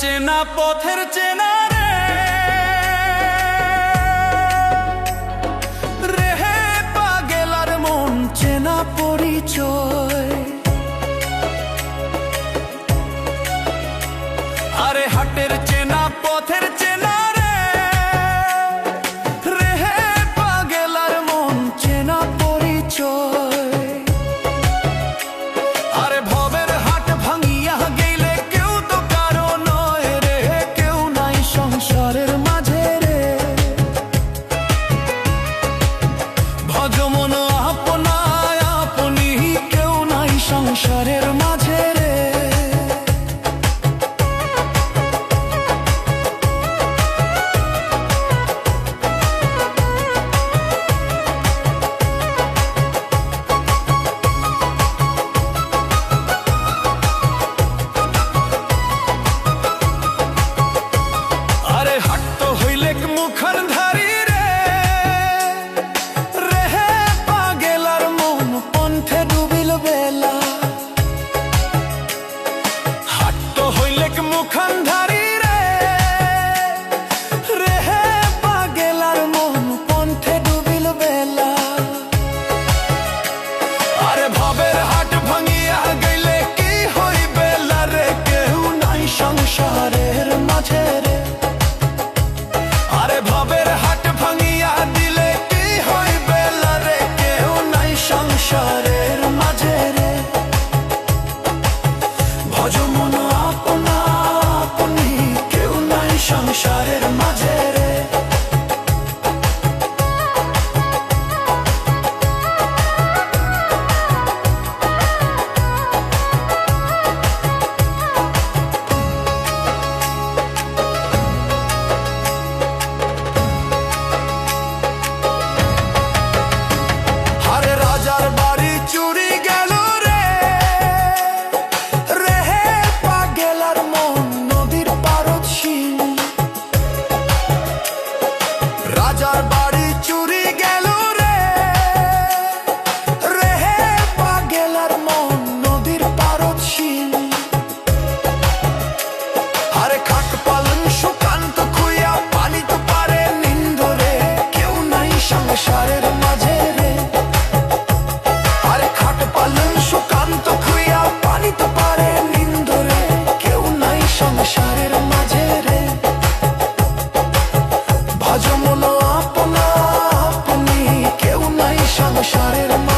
চেনা পথের চেনা রে। রেহে পাগেলার মন চেনা পরিচয়। আরে হাটের চেনা পথের हज़ार shot it on my